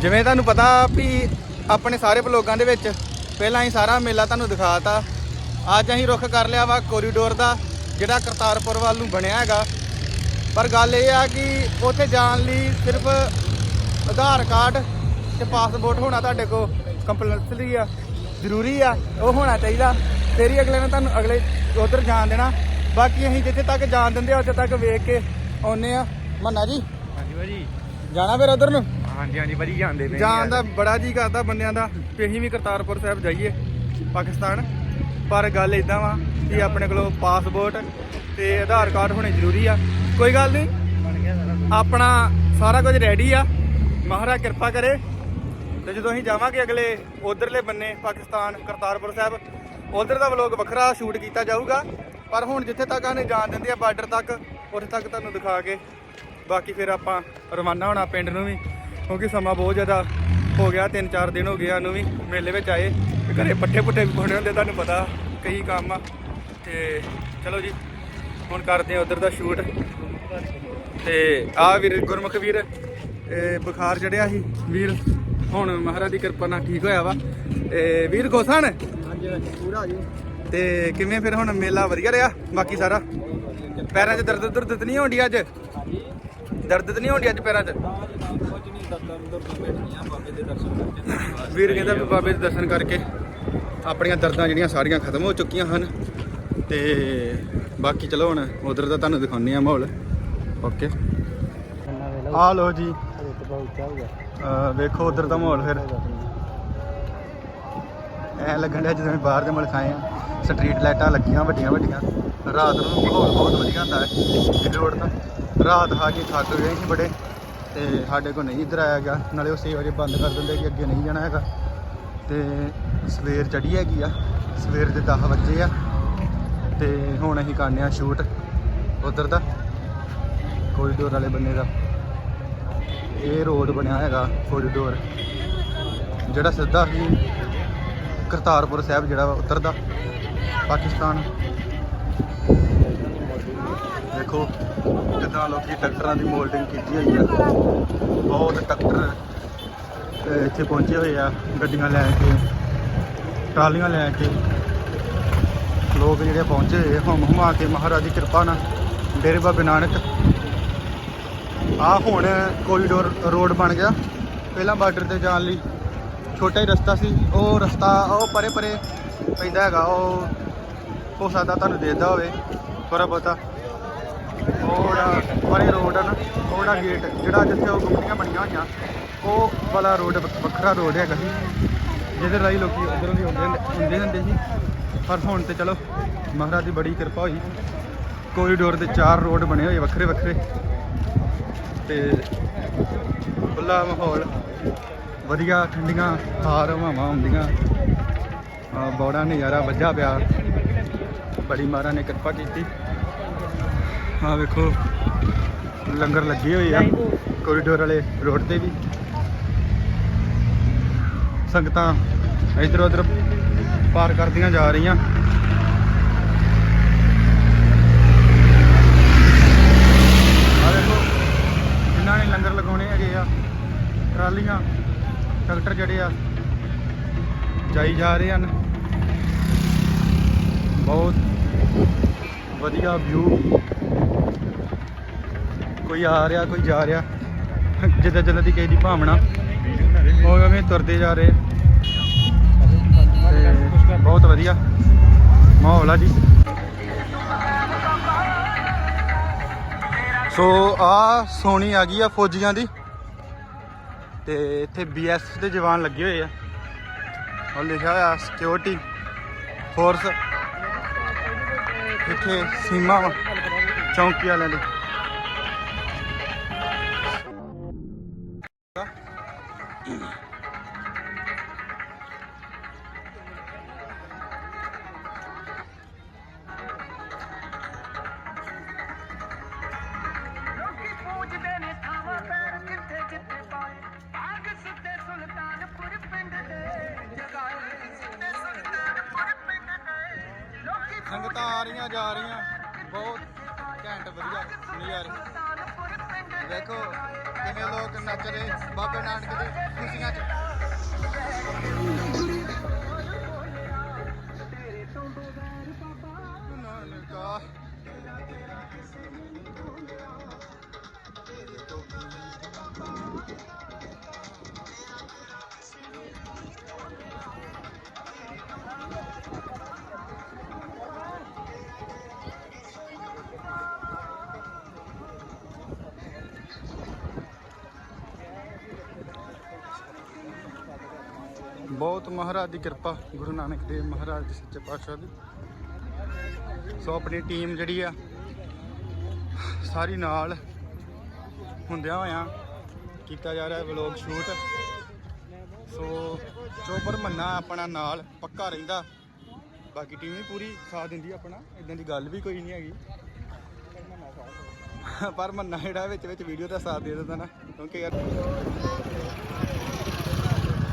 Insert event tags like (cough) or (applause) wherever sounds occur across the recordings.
ਜਿਵੇਂ ਤੁਹਾਨੂੰ ਪਤਾ ਵੀ ਆਪਣੇ ਸਾਰੇ ਬਲੋਗਾਂ ਦੇ ਵਿੱਚ ਪਹਿਲਾਂ ਹੀ ਸਾਰਾ ਮੇਲਾ ਤੁਹਾਨੂੰ ਦਿਖਾਤਾ। ਅੱਜ ਅਸੀਂ ਰੁੱਖ ਕਰ ਲਿਆ ਵਾ ਕੋਰੀਡੋਰ ਦਾ ਜਿਹੜਾ ਕਰਤਾਰਪੁਰ ਵੱਲ ਨੂੰ ਬਣਿਆ ਹੈਗਾ। ਪਰ ਗੱਲ ਇਹ ਆ ਕਿ ਉੱਥੇ ਜਾਣ ਲਈ ਸਿਰਫ ਆਧਾਰ ਕਾਰਡ ਤੇ ਪਾਸਪੋਰਟ ਹੋਣਾ ਤੁਹਾਡੇ ਕੋਲ ਕੰਪਲਸਰੀ ਆ ਜ਼ਰੂਰੀ ਆ ਉਹ ਹੋਣਾ ਚਾਹੀਦਾ। ਫਿਰ ਹੀ ਅਗਲੇ ਨੇ ਤੁਹਾਨੂੰ ਅਗਲੇ ਉਧਰ ਜਾਣ ਦੇਣਾ। ਬਾਕੀ ਅਸੀਂ ਜਿੱਥੇ ਤੱਕ ਜਾਣ ਦਿੰਦੇ ਆ ਉੱਥੇ ਤੱਕ ਵੇਖ ਕੇ ਆਉਨੇ ਆ। ਮੰਨਾ ਜੀ? ਹਾਂਜੀ ਭਾਜੀ। ਜਾਣਾ ਫਿਰ ਉਧਰ ਨੂੰ? ਹਾਂਜੀ ਹਾਂਜੀ ਭਾਜੀ ਜਾਂਦੇ ਪਏ ਜਾਣ ਦਾ ਬੜਾ ਜੀ ਕਰਦਾ ਬੰਦਿਆਂ ਦਾ ਕਿ ਅਸੀਂ ਵੀ ਕਰਤਾਰਪੁਰ ਸਾਹਿਬ ਜਾਈਏ ਪਾਕਿਸਤਾਨ। ਪਰ ਗੱਲ ਇਦਾਂ ਵਾ ਕਿ ਆਪਣੇ ਕੋਲ ਪਾਸਪੋਰਟ ਤੇ ਆਧਾਰ ਕਾਰਡ ਹੋਣੇ ਜ਼ਰੂਰੀ ਆ। ਕੋਈ ਗੱਲ ਨਹੀਂ ਆਪਣਾ ਸਾਰਾ ਕੁਝ ਰੈਡੀ ਆ। ਮਹਾਰਾਜ ਕਿਰਪਾ ਕਰੇ। ਤੇ ਜਦੋਂ ਅਸੀਂ ਜਾਵਾਂਗੇ ਅਗਲੇ ਉਧਰਲੇ ਬੰਨੇ ਪਾਕਿਸਤਾਨ ਕਰਤਾਰਪੁਰ ਸਾਹਿਬ ਉਧਰ ਦਾ ਵਲੋਗ ਵੱਖਰਾ ਸ਼ੂਟ ਕੀਤਾ ਜਾਊਗਾ। ਪਰ ਹੁਣ ਜਿੱਥੇ ਤੱਕ ਆਨੇ ਜਾਣ ਦਿੰਦੇ ਆ ਬਾਰਡਰ ਤੱਕ ਉੱਥੇ ਤੱਕ ਤੁਹਾਨੂੰ ਦਿਖਾ ਕੇ। ਬਾਕੀ ਫਿਰ ਆਪਾਂ ਰਵਾਨਾ ਹੋਣਾ ਪਿੰਡ ਨੂੰ ਵੀ। ਕਿਉਂਕਿ ਸਮਾਂ ਬਹੁਤ ਜ਼ਿਆਦਾ ਹੋ ਗਿਆ 3-4 ਦਿਨ ਹੋ ਗਏ ਸਾਨੂੰ ਵੀ ਮੇਲੇ ਵਿੱਚ ਆਏ। ਤੇ ਘਰੇ ਪੱਠੇ ਪੁੱਠੇ ਵੀ ਪਾਉਣੇ ਹੁੰਦੇ ਤੁਹਾਨੂੰ ਪਤਾ ਕਈ ਕੰਮ ਆ। ਤੇ ਚਲੋ ਜੀ ਹੁਣ ਕਰਦੇ ਆ ਉਧਰ ਦਾ ਸ਼ੂਟ ਤੇ ਆ ਵੀਰ ਗੁਰਮੁਖ ਵੀਰ ਇਹ ਬੁਖਾਰ ਚੜਿਆ ਸੀ। ਵੀਰ ਹੁਣ ਮਹਾਰਾਜ ਦੀ ਕਿਰਪਾ ਨਾਲ ਠੀਕ ਹੋਇਆ ਵਾ। ਤੇ ਵੀਰ ਗੋਸਣ ਹਾਂਜੀ ਪੂਰਾ ਜੀ। ਤੇ ਕਿਵੇਂ ਫਿਰ ਹੁਣ ਮੇਲਾ ਵਧੀਆ ਰਿਹਾ? ਬਾਕੀ ਸਾਰਾ? ਪੈਰਾਂ 'ਚ ਦਰਦ ਦਰਦ ਤਾਂ ਨਹੀਂ ਹੋਣੀ ਅੱਜ? ਦਰਦ ਤਾਂ ਨਹੀਂ ਹੋਣੀ ਅੱਜ ਪੈਰਾਂ 'ਚ? ਵੀਰ ਕਹਿੰਦਾ ਵੀ ਬਾਬੇ ਦੇ ਦਰਸ਼ਨ ਕਰਕੇ ਆਪਣੀਆਂ ਦਰਦਾਂ ਜਿਹੜੀਆਂ ਸਾਰੀਆਂ ਖਤਮ ਹੋ ਚੁੱਕੀਆਂ ਹਨ ਤੇ ਬਾਕੀ ਚਲੋ ਹੁਣ ਉਧਰ ਦਾ ਤੁਹਾਨੂੰ ਦਿਖਾਉਂਦੇ ਆ ਮਾਹੌਲ। ਓਕੇ ਆ ਲੋ ਜੀ। ਅਹ ਵੇਖੋ ਉਧਰ ਦਾ ਮਾਹੌਲ ਫਿਰ। ਐ ਲੱਗਣ ਡਿਆ ਜਿਵੇਂ ਬਾਹਰ ਦੇ ਮੁਲਕ ਆਏ ਆ। ਸਟਰੀਟ ਲਾਈਟਾਂ ਲੱਗੀਆਂ ਵੱਡੀਆਂ ਵੱਡੀਆਂ ਰਾਤ ਨੂੰ ਮਾਹੌਲ ਬਹੁਤ ਵਧੀਆ ਹੁੰਦਾ ਹੈ। ਰੋਡ ਦਾ ਰਾਤ ਆ ਕੇ ਥੱਕ ਗਏ ਸੀ ਬੜੇ, ਤੇ ਸਾਡੇ ਕੋਲ ਨਹੀਂ ਇੱਧਰ ਆਇਆ ਗਿਆ। ਨਾਲੇ ਉਹ 6 ਵਜੇ ਬੰਦ ਕਰ ਦਿੰਦੇ ਕਿ ਅੱਗੇ ਨਹੀਂ ਜਾਣਾ ਹੈਗਾ। ਤੇ ਸਵੇਰ ਚੜੀ ਹੈਗੀ ਆ, ਸਵੇਰ ਦੇ 10 ਵਜੇ ਆ। ਤੇ ਹੁਣ ਅਸੀਂ ਕਰਨੇ ਆ ਸ਼ੂਟ ਉਧਰ ਦਾ ਕੋਰੀਡੋਰ ਵਾਲੇ ਬੰਨੇ ਦਾ। ਇਹ ਰੋਡ ਬਣਿਆ ਹੈਗਾ ਕੋਰੀਡੋਰ ਜਿਹੜਾ ਸਿੱਧਾ ਹੀ ਕਰਤਾਰਪੁਰ ਸਾਹਿਬ ਜਿਹੜਾ ਵਾ ਉਤਰਦਾ ਪਾਕਿਸਤਾਨ। ਦੇਖੋ ਜਿੱਦਾਂ ਲੋਕੀ ਟਰੈਕਟਰਾਂ ਦੀ ਮੋਲਡਿੰਗ ਕੀਤੀ ਹੋਈ ਆ। ਬਹੁਤ ਟਰੈਕਟਰ ਇੱਥੇ ਪਹੁੰਚੇ ਹੋਏ ਆ ਗੱਡੀਆਂ ਲੈ ਕੇ ਟਰਾਲੀਆਂ ਲੈ ਕੇ। ਲੋਕ ਜਿਹੜੇ ਪਹੁੰਚੇ ਹੋਏ ਆ, ਹੁਮ ਕੇ ਮਹਾਰਾਜ ਦੀ ਕਿਰਪਾ ਨਾਲ ਡੇਰੇ ਬਾਬੇ ਨਾਨਕ। ਆ ਹੁਣ ਕੋਰੀਡੋਰ ਰੋਡ ਬਣ ਗਿਆ। ਪਹਿਲਾਂ ਬਾਰਡਰ ਤੇ ਜਾਣ ਲਈ ਛੋਟਾ ਹੀ ਰਸਤਾ ਸੀ। ਉਹ ਰਸਤਾ ਉਹ ਪਰੇ ਪਰੇ ਪੈਂਦਾ ਹੈਗਾ ਉਹ ਹੋ ਸਕਦਾ ਤੁਹਾਨੂੰ ਦੇਦਾ ਹੋਵੇ ਥੋੜਾ ਬਹੁਤਾ। ਉਹ ਪਰੇ ਰੋਡ ਆ ਨਾ ਉਹ ਗੇਟ ਜਿਹੜਾ ਜਿੱਥੇ ਉਹ ਗੁੰਮਟੀਆਂ ਬਣੀਆਂ ਹੋਈਆਂ, ਉਹ ਵਾਲਾ ਰੋਡ ਵੱਖਰਾ ਰੋਡ ਹੈਗਾ ਸੀ। ਜਿਹਦੇ ਰਾਹੀਂ ਲੋਕੀ ਉਧਰੋਂ ਦੀ ਹੁੰਦੇ ਹੁੰਦੇ ਹੁੰਦੇ ਸੀ। ਪਰ ਹੁਣ ਤੇ ਚਲੋ, ਮਹਾਰਾਜ ਦੀ ਬੜੀ ਕਿਰਪਾ ਹੋਈ। ਕੋਰੀਡੋਰ ਦੇ ਚਾਰ ਰੋਡ ਬਣੇ ਹੋਏ ਵੱਖਰੇ ਵੱਖਰੇ। ਤੇ ਖੁੱਲਾ ਮਾਹੌਲ, ਵਧੀਆ ਠੰਡੀਆਂ ਹਾਰ ਹਵਾਵਾਂ ਹੁੰਦੀਆਂ। ਆ ਨਜ਼ਾਰਾ, ਵੱਜਾ ਪਿਆ। ਬੜੀ ਮਹਾਰਾਜ ਨੇ ਕਿਰਪਾ ਕੀਤੀ। ਆ ਵੇਖੋ ਲੰਗਰ ਲੱਗੇ ਹੋਏ ਆ ਕੋਰੀਡੋਰ ਵਾਲੇ ਰੋਡ ਤੇ ਵੀ। ਸੰਗਤਾਂ ਇਧਰ ਉਧਰ ਪਾਰ ਕਰਦੀਆਂ ਜਾ ਰਹੀਆਂ। ਆ ਦੇਖੋ ਜਿਨ੍ਹਾਂ ਨੇ ਲੰਗਰ ਲਗਾਉਣੇ ਹੈਗੇ ਆ ਟਰਾਲੀਆਂ ਟਰੈਕਟਰ ਜਿਹੜੇ ਆ ਜਾਈ ਜਾ ਰਹੇ ਹਨ। ਬਹੁਤ ਵਧੀਆ ਵਿਊ ਕੋਈ ਆ ਰਿਹਾ ਕੋਈ ਜਾ ਰਿਹਾ। ਜਿੱਦਾਂ ਜਿੱਦਾਂ ਦੀ ਕਿਸੇ ਦੀ ਭਾਵਨਾ। ਉਹ ਐਵੇਂ ਤੁਰਦੇ ਜਾ ਰਹੇ। ਤੇ ਬਹੁਤ ਵਧੀਆ ਮਾਹੌਲ ਆ ਜੀ। ਸੋ ਆ ਸੋਨੀ ਆ ਗਈ ਆ ਫੌਜੀਆਂ ਦੀ। ਤੇ ਇੱਥੇ ਬੀਐਸ ਦੇ ਜਵਾਨ ਲੱਗੇ ਹੋਏ ਆ। ਉਹ ਲਿਖਿਆ ਹੋਇਆ ਸਿਕਿਉਰਿਟੀ ਫੋਰਸ ਇੱਥੇ ਸੀਮਾ ਵਾ, ਚੌਂਕੀ ਵਾਲਿਆਂ ਦੀ। ਬਹੁਤ ਮਹਾਰਾਜ ਦੀ ਕਿਰਪਾ, ਗੁਰੂ ਨਾਨਕ ਦੇਵ ਮਹਾਰਾਜ ਦੇ ਸੱਚੇ ਪਾਤਸ਼ਾਹ ਦੀ। ਸੋ ਆਪਣੀ ਟੀਮ ਜਿਹੜੀ ਆ, ਸਾਰੀ ਨਾਲ ਹੁੰਦਿਆਂ ਹੋਇਆਂ ਕੀਤਾ ਜਾ ਰਿਹਾ ਵਲੌਗ ਸ਼ੂਟ ਸੋ ਚੋਬਰ ਮੰਨਾ ਆਪਣਾ ਨਾਲ, ਪੱਕਾ ਰਹਿੰਦਾ। ਬਾਕੀ ਟੀਮ ਵੀ ਪੂਰੀ ਸਾਥ ਦਿੰਦੀ ਆਪਣਾ ਇਦਾਂ ਦੀ ਗੱਲ ਵੀ ਕੋਈ ਨਹੀਂ ਹੈਗੀ। ਪਰ ਮੰਨਾ ਜਿਹੜਾ ਵਿੱਚ ਵਿੱਚ ਵੀਡੀਓ ਦਾ ਸਾਥ ਦੇ ਦਿੰਦਾ ਨਾ, ਕਿਉਂਕਿ ਯਾਰ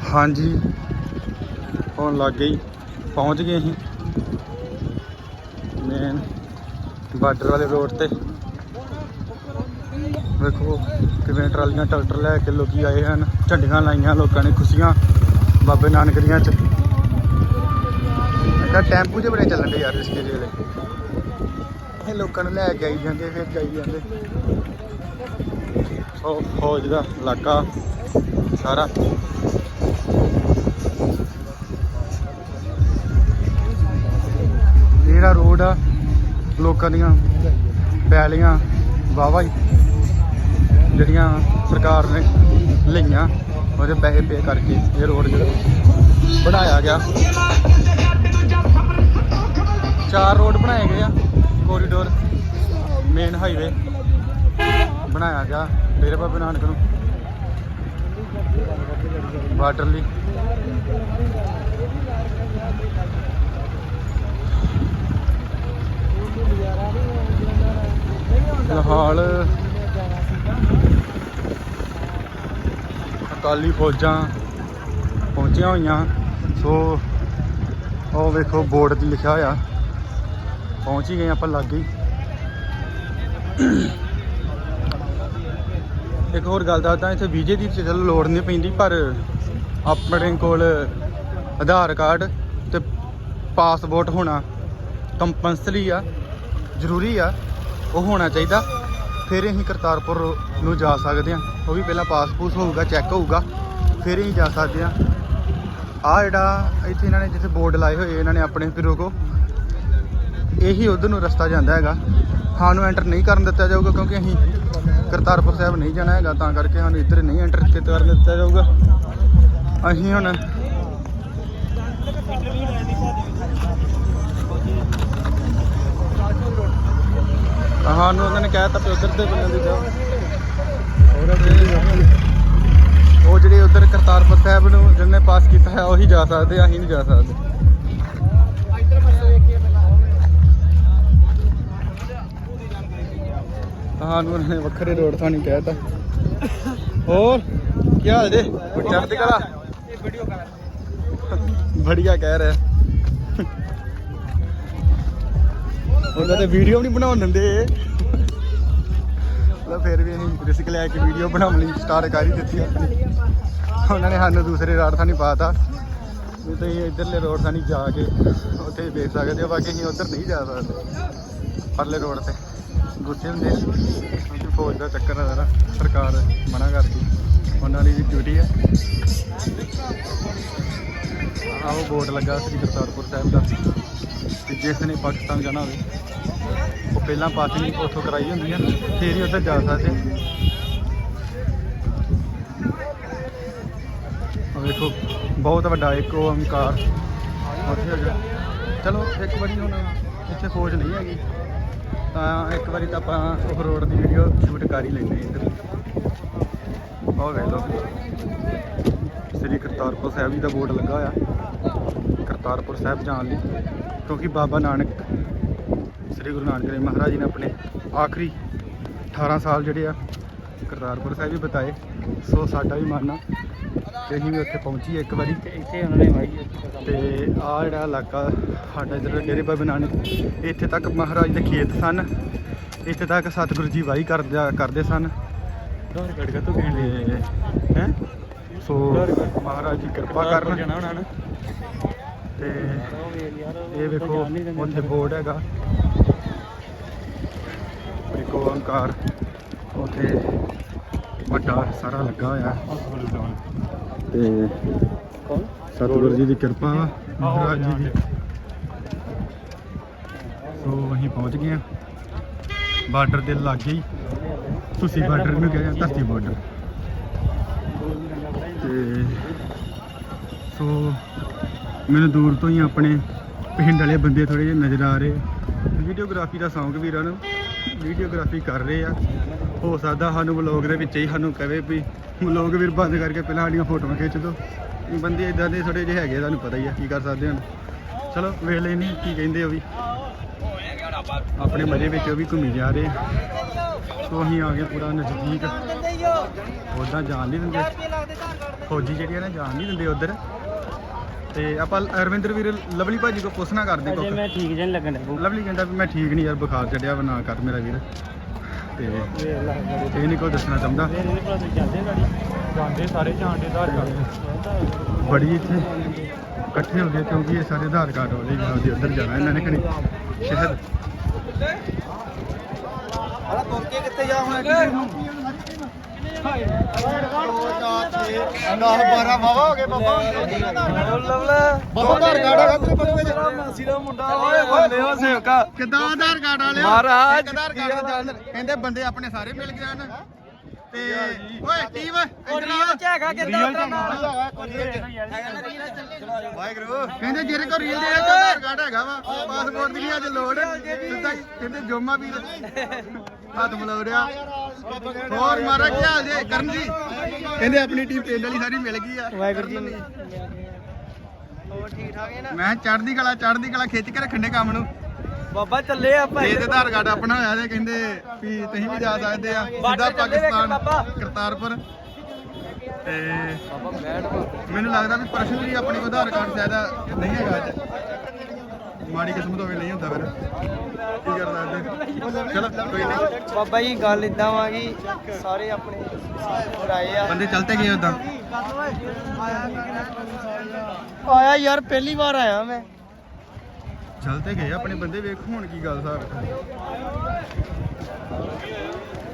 ਹਾਂਜੀ। ਹੁਣ ਲੱਗ ਗਈ। ਪਹੁੰਚ ਗਏ ਅਸੀਂ। ਮੇਨ ਬਾਰਡਰ ਵਾਲੇ ਰੋਡ ਤੇ। ਵੇਖੋ ਕਿਵੇਂ ਟਰਾਲੀਆਂ, ਟਰੈਕਟਰ ਲੈ ਕੇ ਲੋਕੀ ਆਏ ਹਨ। ਝੰਡੀਆਂ ਲਾਈਆਂ, ਲੋਕਾਂ ਨੇ ਖੁਸ਼ੀਆਂ। ਬਾਬੇ ਨਾਨਕ ਦੀਆਂ ਚ। ਅੱਛਾ ਟੈਂਪੂ 'ਚ ਬੜੇ ਚੱਲਣ ਦੇ ਯਾਰ ਰਿਸਕੇ ਜਿਹੇ ਇਹ ਲੋਕਾਂ ਨੂੰ ਲੈ ਕੇ ਆਈ ਜਾਂਦੇ, ਫਿਰ ਜਾਈ ਜਾਂਦੇ। ਸੋ ਫੌਜ ਦਾ ਇਲਾਕਾ ਸਾਰਾ। ਲੋਕਾਂ ਦੀਆਂ ਪੈਲੀਆਂ, ਵਾਹਵਾ ਜਿਹੜੀਆਂ ਸਰਕਾਰ ਨੇ ਲਈਆਂ, ਉਹਦੇ ਪੈਸੇ ਪੇ ਕਰਕੇ ਇਹ ਰੋਡ ਜਿਹੜਾ ਬਣਾਇਆ ਗਿਆ। ਚਾਰ ਰੋਡ ਬਣਾਏ ਗਏ ਆ ਕੋਰੀਡੋਰ ਮੇਨ ਹਾਈਵੇ ਬਣਾਇਆ ਗਿਆ ਡੇਰੇ ਬਾਬੇ ਨਾਨਕ ਨੂੰ। ਵਾਟਰ ਲਈ। ਫਿਲਹਾਲ ਅਕਾਲੀ ਫੌਜਾਂ ਪਹੁੰਚੀਆਂ ਹੋਈਆਂ। ਸੋ, ਉਹ ਵੇਖੋ, ਬੋਰਡ ਤੇ ਲਿਖਿਆ ਹੋਇਆ। ਪਹੁੰਚ ਹੀ ਗਏ ਆਪਾਂ ਲੱਗ। ਹੀ ਇੱਕ ਹੋਰ ਗੱਲ ਦੱਸਦਾ, ਇੱਥੇ ਵੀਜੇ ਦੀ ਚਲੋ ਲੋੜ ਨਹੀਂ ਪੈਂਦੀ, ਪਰ ਆਪਣੇ ਕੋਲ ਆਧਾਰ ਕਾਰਡ ਤੇ ਪਾਸਪੋਰਟ ਹੋਣਾ ਕੰਪਲਸਰੀ ਆ। ਜ਼ਰੂਰੀ ਆ, ਉਹ ਹੋਣਾ ਚਾਹੀਦਾ। ਫਿਰ ਅਸੀਂ ਕਰਤਾਰਪੁਰ ਨੂੰ ਜਾ ਸਕਦੇ ਆ ਉਹ ਵੀ ਪਹਿਲਾਂ ਪਾਸਪੋਰਟ ਹੋਊਗਾ ਚੈੱਕ ਹੋਊਗਾ। ਫਿਰ ਹੀ ਜਾ ਸਕਦੇ ਆ ਆ ਜਿਹੜਾ ਇੱਥੇ ਇਹਨਾਂ ਨੇ ਜਿੱਥੇ ਬੋਰਡ ਲਾਏ ਹੋਏ, ਇਹਨਾਂ ਨੇ ਆਪਣੇ ਫਿਰ ਰੋਕੋ। ਇਹੀ ਉਧਰ ਨੂੰ ਰਸਤਾ ਜਾਂਦਾ ਹੈਗਾ। ਸਾਨੂੰ ਐਂਟਰ ਨਹੀਂ ਕਰਨ ਦਿੱਤਾ ਜਾਊਗਾ ਕਿਉਂਕਿ ਅਸੀਂ ਕਰਤਾਰਪੁਰ ਸਾਹਿਬ ਨਹੀਂ ਜਾਣਾ ਹੈਗਾ, ਤਾਂ ਕਰਕੇ ਸਾਨੂੰ ਇੱਧਰ ਨਹੀਂ ਐਂਟਰ ਕਰਨ ਦਿੱਤਾ ਜਾਊਗਾ। ਅਸੀਂ ਹੁਣ ਸਾਨੂੰ ਉਹਨਾਂ ਨੇ ਕਹਿਤਾ ਉਧਰ ਦੇ ਬੰਦੇ ਦੀ ਜਾਓ। ਉਹ ਜਿਹੜੇ ਉਧਰ ਕਰਤਾਰਪੁਰ ਸਾਹਿਬ ਨੂੰ ਜਿਹਨੇ ਪਾਸ ਕੀਤਾ ਹੈ ਉਹੀ ਜਾ ਸਕਦੇ ਅਸੀਂ ਨਹੀਂ ਜਾ ਸਕਦੇ। ਤੁਹਾਨੂੰ ਉਹਨਾਂ ਨੇ ਵੱਖਰੇ ਰੋਡ ਥਾਣੀ ਕਹਿਤਾ ਹੋਰ ਕੀ ਹਾਲ ਜੇ? ਚੜ੍ਹਦੀ ਕਲਾ? ਇਹ ਵੀਡੀਓ ਕਰ (laughs) ਬੜੀਆ ਕਹਿ ਰਿਹਾ। ਉਹਨਾਂ ਦੇ ਵੀਡੀਓ ਨਹੀਂ ਬਣਾਉਣ ਦਿੰਦੇ। ਲੈ ਫਿਰ ਵੀ ਅਸੀਂ ਰਿਸਕ ਲੈ ਕੇ ਵੀਡੀਓ ਬਣਾਉਣ ਲਈ ਸਟਾਰਟ ਕਰ ਹੀ ਦਿੱਤੀ ਆਪਣੀ। ਉਹਨਾਂ ਨੇ ਸਾਨੂੰ ਦੂਸਰੇ ਰਾੜ ਥਾਣੀ ਪਾਤਾ। ਵੀ ਤੁਸੀਂ ਇਧਰਲੇ ਰੋਡ ਥਾਂ ਨਹੀਂ ਜਾ ਕੇ ਉੱਥੇ ਵੇਖ ਸਕਦੇ ਹੋ, ਬਾਕੀ ਅਸੀਂ ਉਧਰ ਨਹੀਂ ਜਾ ਸਕਦੇ। ਪਰਲੇ ਰੋਡ ਤੇ। ਗੁੱਸੇ ਹੁੰਦੇ ਕਿਉਂਕਿ ਫੌਜ ਦਾ ਚੱਕਰ ਹੈ ਸਾਰਾ। ਸਰਕਾਰ ਮਨਾ ਕਰਦੀ ਉਹਨਾਂ ਦੀ ਵੀ ਡਿਊਟੀ ਹੈ ਆਹੋ ਬੋਰਡ ਲੱਗਾ ਸ੍ਰੀ ਕਰਤਾਰਪੁਰ ਸਾਹਿਬ ਦਾ। ਤੇ ਜਿਸ ਨੇ ਪਾਕਿਸਤਾਨ ਜਾਣਾ ਹੋਵੇ, ਉਹ ਪਹਿਲਾਂ ਪਾਸਿੰਗ ਉੱਥੋਂ ਕਰਾਈ ਹੁੰਦੀ ਹੈ ਫਿਰ ਹੀ ਉੱਥੇ ਜਾ ਸਕਦੇ ਉਹ ਵੇਖੋ, ਬਹੁਤ ਵੱਡਾ ਇੱਕ ਉਹ ਓਮਕਾਰ ਉੱਥੇ ਹੈਗਾ। ਚਲੋ, ਇੱਕ ਵਾਰੀ ਹੁਣ ਇੱਥੇ ਸੋਚ ਨਹੀਂ ਹੈਗੀ। ਤਾਂ ਇੱਕ ਵਾਰੀ ਤਾਂ ਆਪਾਂ ਉਹ ਰੋਡ ਦੀ ਵੀਡੀਓ ਸ਼ੂਟ ਕਰ ਹੀ ਲੈਂਦੇ ਇੱਧਰ। ਉਹ ਵੇਖ ਲਓ। ਸ੍ਰੀ ਕਰਤਾਰਪੁਰ ਸਾਹਿਬ ਜੀ ਦਾ ਬੋਰਡ ਲੱਗਾ ਹੋਇਆ। ਕਰਤਾਰਪੁਰ ਸਾਹਿਬ ਜਾਣ ਲਈ ਕਿਉਂਕਿ ਬਾਬਾ ਨਾਨਕ ਸ੍ਰੀ ਗੁਰੂ ਨਾਨਕ ਦੇਵ ਮਹਾਰਾਜ ਜੀ ਨੇ ਆਪਣੇ ਆਖਰੀ 18 ਸਾਲ ਜਿਹੜੇ ਆ ਕਰਤਾਰਪੁਰ ਸਾਹਿਬ ਵੀ ਬਤਾਏ ਸੋ ਸਾਡਾ ਵੀ ਮਨ ਆ ਕਿ ਅਸੀਂ ਵੀ ਉੱਥੇ ਪਹੁੰਚੀਏ ਇੱਕ ਵਾਰੀ। ਇੱਥੇ ਉਹਨਾਂ ਨੇ ਵਾਈ ਤੇ ਆ ਜਿਹੜਾ ਇਲਾਕਾ ਸਾਡਾ ਇੱਧਰ ਡੇਰੇ ਬਾਬੇ ਨਾਨਕ ਇੱਥੇ ਤੱਕ ਮਹਾਰਾਜ ਦੇ ਖੇਤ ਸਨ ਇੱਥੇ ਤੱਕ ਸਤਿਗੁਰੂ ਜੀ ਵਾਹੀ ਕਰਦਾ ਕਰਦੇ ਸਨ। ਤੋਂ ਕਹਿਣ ਹੈ? ਸੋ ਮਹਾਰਾਜ ਜੀ ਕਿਰਪਾ ਕਰਨ। ਤੇ ਇਹ ਵੇਖੋ, ਉੱਥੇ ਬੋਰਡ ਹੈਗਾ। ਇੱਕ ਓੰਕਾਰ ਉੱਥੇ ਵੱਡਾ ਸਾਰਾ ਲੱਗਾ ਹੋਇਆ। ਤੇ ਸਤਿਗੁਰੂ ਜੀ ਦੀ ਕਿਰਪਾ, ਮਹਾਰਾਜ ਜੀ ਦੀ। ਸੋ ਅਸੀਂ ਪਹੁੰਚ ਗਏ ਆ ਬਾਰਡਰ ਦੇ ਲਾਗੇ ਹੀ। ਤੁਸੀਂ ਬਾਰਡਰ ਨੂੰ ਕਹਿੰਦੇ ਆ ਧਰਤੀ ਬਾਰਡਰ? ਤੇ ਸੋ ਮੈਨੂੰ ਦੂਰ ਤੋਂ ਹੀ ਆਪਣੇ ਪਿੰਡ ਵਾਲੇ ਬੰਦੇ ਥੋੜੇ ਜਿਹੇ ਨਜ਼ਰ ਆ ਰਹੇ। ਵੀਡੀਓਗ੍ਰਾਫੀ ਦਾ ਸ਼ੌਂਕ ਵੀਰਾਂ ਨੂੰ। ਵੀਡੀਓਗ੍ਰਾਫੀ ਕਰ ਰਹੇ ਆ। ਹੋ ਸਕਦਾ ਸਾਨੂੰ ਵਲੌਗ ਦੇ ਵਿੱਚ ਹੀ ਸਾਨੂੰ ਕਵੇ ਵੀ ਵਲੌਗ ਵੀਰ ਬੰਦ ਕਰਕੇ ਪਹਿਲਾਂ ਸਾਡੀਆਂ ਫੋਟੋਆਂ ਖਿੱਚ ਦਿਓ ਬੰਦੇ ਇਦਾਂ ਦੇ ਥੋੜੇ ਜਿਹੇ ਹੈਗੇ ਤੁਹਾਨੂੰ ਪਤਾ ਹੀ ਆ ਕੀ ਕਰ ਸਕਦੇ ਹਨ ਚਲੋ ਵੇਖ ਲੈਨੇ ਕੀ ਕਹਿੰਦੇ ਉਹ ਵੀ। ਆਪਣੇ ਮਜ਼ੇ ਵਿੱਚ ਉਹ ਵੀ ਘੁੰਮੀ ਜਾ ਰਹੇ। ਸੋ ਅਸੀਂ ਆ ਗਏ ਪੂਰਾ ਨਜ਼ਦੀਕ। ਉਦਾਂ ਜਾਣ ਨਹੀਂ ਦਿੰਦੇ। ਫੌਜੀ ਜਿਹੜੇ ਆ ਨਾ ਜਾਣ ਨਹੀਂ ਦਿੰਦੇ ਉਧਰ। ਤੇ ਆਪਾਂ ਅਰਵਿੰਦਰ ਵੀਰ ਲਵਲੀ ਭਾਜੀ ਕੋ ਪੁੱਛਣਾ ਕਰਦੇ ਅਜੇ ਕੁਛ ਮੈਂ ਠੀਕ ਜਿਹਾ ਨੀ ਲੱਗਣ ਡਿਆ ਲਵਲੀ ਕਹਿੰਦਾ ਵੀ ਮੈਂ ਠੀਕ ਨਹੀਂ ਯਾਰ ਬੁਖਾਰ ਚੜਿਆ ਵਾ ਨਾ ਕਰ ਮੇਰਾ ਵੀਰ। ਤੇ ਵੇਖ ਲੈ ਗਾੜੀ ਇਹ ਨਹੀਂ ਕੋਈ ਦੱਸਣਾ ਚਾਹੁੰਦਾ। ਵੇਖ ਜਾਂਦੇ ਗਾੜੀ? ਜਾਂਦੇ ਸਾਰੇ ਬੜੀ ਇੱਥੇ ਇਕੱਠੇ ਹੋ ਗਏ ਕਿਉਂਕਿ ਇਹ ਸਾਰੇ ਆਧਾਰ ਕਾਰਡ ਵਾਲੇ ਜਿਹਨਾਂ ਦੇ ਉੱਧਰ ਜਾਣਾ ਇਹਨਾਂ ਨੇ ਖਣੀ ਸ਼ਹਿਰ। ਆਲਾ ਤੁਰ ਕੇ ਕਿੱਥੇ ਜਾ ਹੁਣ ਮਾਸੀ ਦਾ ਮੁੰਡਾ ਓਏ ਬੱਲੇ ਹੋ ਸੇਵਕਾ ਕਿੱਦਾਂ ਆਧਾਰ ਕਾਰਡ ਵਾਲੇ ਮਹਾਰਾਜ, ਆਧਾਰ ਕਾਰਡ ਦਾ ਚੱਲ ਕਹਿੰਦੇ ਬੰਦੇ ਆਪਣੇ ਸਾਰੇ ਮਿਲ ਗਏ ਹਨ ਤੇ ਓਏ ਟੀਮ ਇੱਧਰ ਆ ਹੈਗਾ ਕਿੱਦਾਂ ਵਾਹਿਗੁਰੂ। ਕਹਿੰਦੇ ਜਿਹੜੇ ਕੋਲ ਰੀਲ ਦੇ ਆਧਾਰ ਕਾਰਡ ਹੈਗਾ ਵਾ ਪਾਸਪੋਰਟ ਦੀ ਨਹੀਂ ਅੱਜ ਲੋੜ ਸਿੱਧਾ ਹੀ ਕਹਿੰਦੇ ਜੋਮਾ ਵੀਰ ਹੱਥ ਹੋਰ ਮਾਰਾ ਕੀ ਹਾਲ ਜੇ ਕਰਨ ਜੀ ਕਹਿੰਦੇ ਆਪਣੀ ਟੀਮ ਪਿੰਡ ਵਾਲੀ ਸਾਰੀ ਮਿਲ ਗਈ ਆ। ਵਾਹਿਗੁਰੂ ਜੀ ਮੈਂ ਚੜ੍ਹਦੀ ਕਲਾ ਚੜ੍ਹਦੀ ਕਲਾ ਖਿੱਚ ਕੇ ਰੱਖਣ ਦੇ ਕੰਮ ਨੂੰ। ਬਾਬਾ ਚੱਲੇ ਆਪਾਂ ਇਹ ਤੇ ਆਧਾਰ ਕਾਰਡ ਆਪਣਾ ਹੋਇਆ ਤੇ ਕਹਿੰਦੇ ਵੀ ਤੁਸੀਂ ਵੀ ਜਾ ਸਕਦੇ ਆ। ਸਿੱਧਾ ਪਾਕਿਸਤਾਨ। ਕਰਤਾਰਪੁਰ। ਤੇ ਮੈਨੂੰ ਲੱਗਦਾ ਵੀ ਪਰਸਨਲੀ ਆਪਣੇ ਕੋਲ ਆਧਾਰ ਕਾਰਡ ਸ਼ਾਇਦ ਨਹੀਂ ਹੈਗਾ ਅੱਜ। ਮਾੜੀ ਕਿਸਮਤ ਹੋਵੇ ਨਹੀਂ ਹੁੰਦਾ ਫਿਰ। ਕੀ ਕਰ ਸਕਦੇ ਚਲੋ ਕੋਈ ਨਹੀਂ। ਬਾਬਾ ਜੀ ਗੱਲ ਇਦਾਂ ਵਾ ਕਿ ਸਾਰੇ ਆਪਣੇ ਭਰਾਏ ਆ। ਬੰਦੇ ਚਲਤੇ ਗਏ ਉਦਾਂ ਆਇਆ ਯਾਰ ਪਹਿਲੀ ਵਾਰ ਆਇਆ ਮੈਂ। ਚਲਤੇ ਗਏ ਆਪਣੇ ਬੰਦੇ ਵੇਖੋ ਹੁਣ ਕੀ ਗੱਲ ਸਾਰ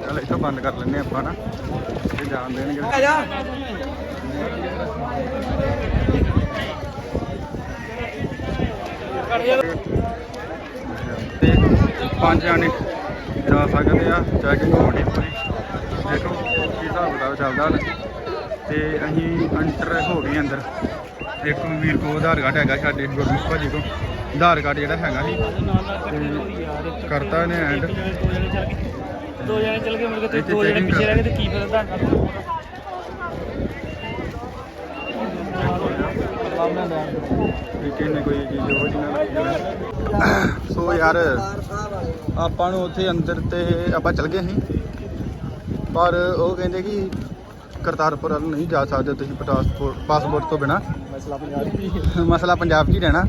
ਚਲ ਇੱਥੋਂ ਬੰਦ ਕਰ ਲੈਨੇ ਆਪਾਂ ਨਾ ਇਹ ਜਾਣ ਦੇਣਗੇ। ਆ ਜਾ। ਤੇ ਪੰਜ ਜਾਣੇ ਜਾ ਸਕਦੇ ਆ ਚੈਕਿੰਗ ਹੋਣੀ ਪੂਰੀ ਦੇਖੋ ਕੀ ਹਿਸਾਬ ਕਿਤਾਬ ਚੱਲਦਾ ਤੇ ਅਸੀਂ ਅੰਟਰ ਹੋ ਗਏ ਅੰਦਰ। ਇੱਕ ਵੀਰ ਕੋ ਆਧਾਰ ਕਾਰਡ ਹੈਗਾ ਸਾਡੇ ਗੁਰਮੁਖ ਭਾਜੀ ਕੋ ਆਧਾਰ ਕਾਰਡ ਜਿਹੜਾ ਹੈਗਾ ਸੀ। ਤੇ ਕਰਤਾ ਇਹਨੇ ਐਂਡ। ਦੋ ਜਣੇ ਚੱਲ ਗਏ ਮੁੜ ਕੇ ਦੋ ਜਣੇ ਪਿੱਛੇ ਰਹਿ ਗਏ ਤੇ ਕੀ ਪਤਾ ਹੋ ਜਿਹਨਾਂ ਸੋ ਯਾਰ ਆਪਾਂ ਨੂੰ ਉੱਥੇ ਅੰਦਰ ਤੇ ਆਪਾਂ ਚਲ ਗਏ ਸੀ। ਪਰ ਉਹ ਕਹਿੰਦੇ ਕਿ ਕਰਤਾਰਪੁਰ ਵੱਲ ਨਹੀਂ ਜਾ ਸਕਦੇ ਤੁਸੀਂ ਪਾਸਪੋਰਟ ਪਾਸਪੋਰਟ ਤੋਂ ਬਿਨਾ। ਮਸਲਾ ਪੰਜਾਬ ਮਸਲਾ ਪੰਜਾਬ 'ਚ ਹੀ ਰਹਿਣਾ।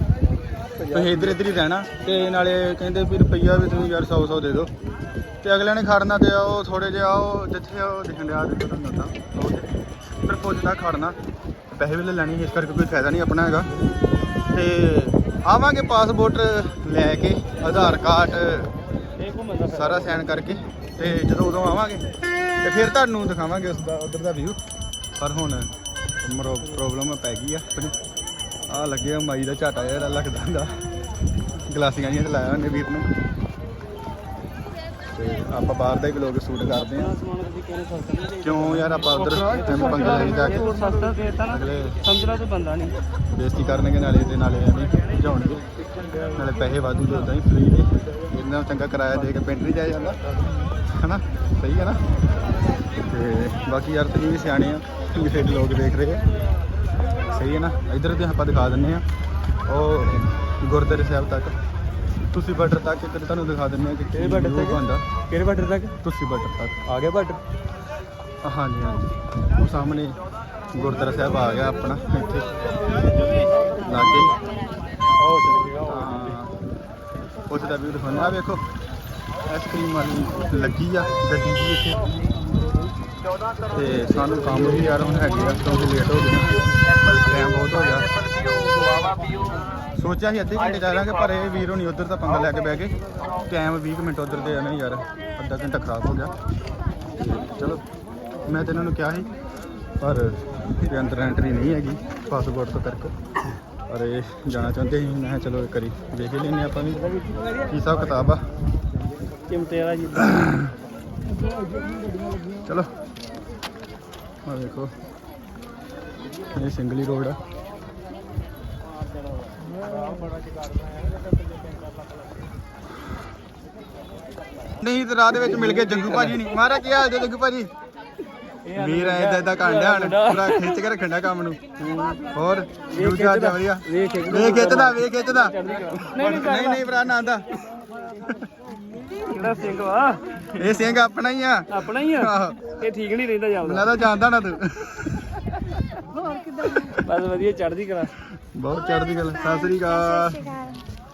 ਤੁਸੀਂ ਇੱਧਰ ਇੱਧਰ ਹੀ ਰਹਿਣਾ ਤੇ ਨਾਲੇ ਕਹਿੰਦੇ ਵੀ ਰੁਪਈਆ ਵੀ ਤੁਸੀਂ ਯਾਰ 100 100 ਦੇ ਦਿਓ। ਤੇ ਅਗਲਿਆਂ ਨੇ ਖੜਨਾ ਤੇ ਉਹ ਥੋੜੇ ਜਿਹਾ ਉਹ ਜਿੱਥੇ ਉਹ ਦਿਖਣ ਡਿਆ ਜਿੱਥੇ ਤੁਹਾਨੂੰ ਦੱਸਾਂ। ਫਿਰ ਪੁੱਛਦਾ ਖੜਨਾ। ਪੈਸੇ ਵੀ ਲੈ ਲੈਣੀ, ਇਸ ਕਰਕੇ ਕੋਈ ਫਾਇਦਾ ਨਹੀਂ ਆਪਣਾ ਹੈਗਾ। ਤੇ ਆਵਾਂਗੇ ਪਾਸਪੋਰਟ ਲੈ ਕੇ, ਆਧਾਰ ਕਾਰਡ ਇਹ ਘੁੰਮਦਾ ਸਾਰਾ ਸਾਈਨ ਕਰਕੇ। ਤੇ ਜਦੋਂ ਉਦੋਂ ਆਵਾਂਗੇ। ਤੇ ਫਿਰ ਤੁਹਾਨੂੰ ਦਿਖਾਵਾਂਗੇ ਉਸ ਦਾ, ਉਧਰ ਦਾ ਵਿਊ ਪਰ ਹੁਣ ਪ੍ਰੋਬਲਮ ਪੈ ਗਈ ਆ ਆਪਣੀ। ਆ ਲੱਗਿਆ ਮਾਈ ਦਾ ਝਾਟਾ ਜਿਹੜਾ ਲੱਗਦਾ ਹੁੰਦਾ ਗਲਾਸੀਆਂ ਜਿਹੀਆਂ ਤੇ ਲਾਇਆ ਉਹਨੇ ਵੀਰ ਨੂੰ। ਤੇ ਆਪਾਂ ਬਾਹਰ ਦਾ ਹੀ ਵਲੋਗ ਸ਼ੂਟ ਕਰਦੇ ਆ। ਕਿਉਂ ਯਾਰ ਆਪਾਂ ਉਧਰ ਐਵੇਂ ਪੰਗੇ ਲਈ ਜਾ ਕੇ? ਸਸਤਾ ਦੇਤਾ ਨਾ ਸਮਝਣਾ ਤੇ ਬੰਦਾ ਨਹੀਂ ਬੇਇੱਜ਼ਤੀ ਕਰਨਗੇ ਨਾਲੇ ਤੇ ਨਾਲੇ ਐਵੇਂ ਜਾਉਣਗੇ ਨਾਲੇ ਪੈਸੇ ਵਾਧੂ ਦੇ ਉਦਾਂ ਹੀ ਫ੍ਰੀ ਦੇ। ਇਹਨਾਂ ਚੰਗਾ ਕਿਰਾਇਆ ਦੇ ਕੇ ਪਿੰਡ ਨਹੀਂ ਜਾਇਆ ਜਾਂਦਾ। ਹਨਾ? ਸਹੀ ਹੈ ਨਾ? ਤੇ ਬਾਕੀ ਯਾਰ ਤੁਸੀਂ ਵੀ ਸਿਆਣੇ ਆ ਮੇਰੇ ਲੋਕ ਦੇਖ ਰਹੇ ਆ ਸਹੀ ਹੈ ਨਾ? ਇਧਰ ਤੇ ਆਪਾਂ ਦਿਖਾ ਦਿੰਨੇ ਆ ਉਹ ਗੁਰਦੁਆਰੇ ਸਾਹਿਬ ਤੱਕ। ਤੁਸੀਂ ਬਾਰਡਰ ਤੱਕ ਇੱਧਰ ਤੁਹਾਨੂੰ ਦਿਖਾ ਦਿੰਨੇ ਆ ਕਿ ਕਿਹੜੇ border ਤੱਕ? ਬੰਦਾ ਕਿਹੜੇ ਬਾਰਡਰ ਤੱਕ? ਤੁਸੀਂ ਬਾਰਡਰ ਤੱਕ। ਆ ਗਿਆ ਬਾਰਡਰ ਹਾਂਜੀ ਹਾਂਜੀ। ਉਹ ਸਾਹਮਣੇ ਗੁਰਦੁਆਰਾ ਸਾਹਿਬ ਆ ਗਿਆ ਆਪਣਾ ਇੱਥੇ। ਲਾਗੇ। ਉਹ ਚੱਲ ਗਿਆ ਤਾਂ ਉੱਥੇ ਦਾ ਵੀ ਦਿਖਾਉਂਦਾ ਆ ਵੇਖੋ ਆਈਸਕ੍ਰੀਮ ਵਾਲੀ ਲੱਗੀ ਆ ਗੱਡੀ ਜੀ ਇੱਥੇ। ਤੇ ਸਾਨੂੰ ਕੰਮ ਵੀ ਯਾਰ ਹੁਣ ਹੈਗੇ ਆ ਕਿਉਂਕਿ ਲੇਟ ਹੋ ਗਏ ਟਾਈਮ ਬਹੁਤ ਹੋ ਗਿਆ। ਸੋਚਿਆ ਸੀ ਅੱਧੇ ਘੰਟੇ ਜਾਵਾਂਗੇ ਪਰ ਇਹ ਵੀਰ ਹੋਣੀ ਉਧਰ ਤਾਂ ਪੰਗਾ ਲੈ ਕੇ ਬਹਿ ਗਏ। ਟਾਈਮ 20 ਕੁ ਮਿੰਟ ਉਧਰ ਦੇ ਨਹੀਂ ਯਾਰ ਅੱਧਾ ਘੰਟਾ ਖਰਾਬ ਹੋ ਗਿਆ। ਤੇ ਚਲੋ ਮੈਂ ਤੇ ਇਹਨਾਂ ਨੂੰ ਕਿਹਾ ਸੀ ਪਰ ਇਹਦੇ ਅੰਦਰ ਐਂਟਰੀ ਨਹੀਂ ਹੈਗੀ ਪਾਸਪੋਰਟ ਤੋਂ ਕਰਕੇ। ਪਰ ਇਹ ਜਾਣਾ ਚਾਹੁੰਦੇ ਸੀ ਮੈਂ ਚਲੋ ਇੱਕ ਵਾਰੀ ਵੇਖ ਹੀ ਲੈਂਦੇ ਆਪਾਂ ਵੀ ਕੀ ਹਿਸਾਬ ਕਿਤਾਬ ਆ। ਚਿਮਟੇ ਵਾਲਾ ਜੀ? ਚਲੋ। ਆ ਵੇਖੋ। ਇਹ ਸਿੰਗਲੀ ਰੋਡ ਆ। ਨਹੀਂ ਤੇ ਰਾਹ ਦੇ ਵਿੱਚ ਮਿਲ ਗਏ ਜੰਗੂ ਭਾਜੀ ਨਹੀਂ ਮਾਰਾ ਕੀ ਹਾਲ ਜੇ ਜੰਗੂ ਭਾਜੀ? ਵੀਰ ਐ ਇਦਾਂ ਇਦਾਂ ਕਾਂਡਿਆ ਹਣ ਪੂਰਾ ਖਿੱਚ ਕੇ ਰੱਖਣਾ ਕੰਮ ਨੂੰ। ਹੋਰ ਦੂਜਾ ਜਾ ਵਧੀਆ। ਵੇਖ ਖਿੱਚਦਾ। ਵੇਖ ਖਿੱਚਦਾ ਨਹੀਂ ਨਹੀਂ ਭਰਾ ਨਾ ਆਂਦਾ ਕਿਹੜਾ ਸਿੰਘ ਵਾ? ਇਹ ਸਿੰਘ ਆਪਣਾ ਹੀ ਆ। ਆਪਣਾ ਹੀ ਆ? ਆਹੋ। ਇਹ ਠੀਕ ਨਹੀਂ ਰਹਿੰਦਾ ਜਾਂਦਾ ਲੱਗਦਾ ਜਾਣਦਾ ਨਾ ਤੂੰ। ਬਸ ਵਧੀਆ ਚੜ੍ਹਦੀ ਕਲਾ। ਬਹੁਤ ਚੜ੍ਹਦੀ ਗੱਲ ਸਤਿ ਸ੍ਰੀ ਅਕਾਲ।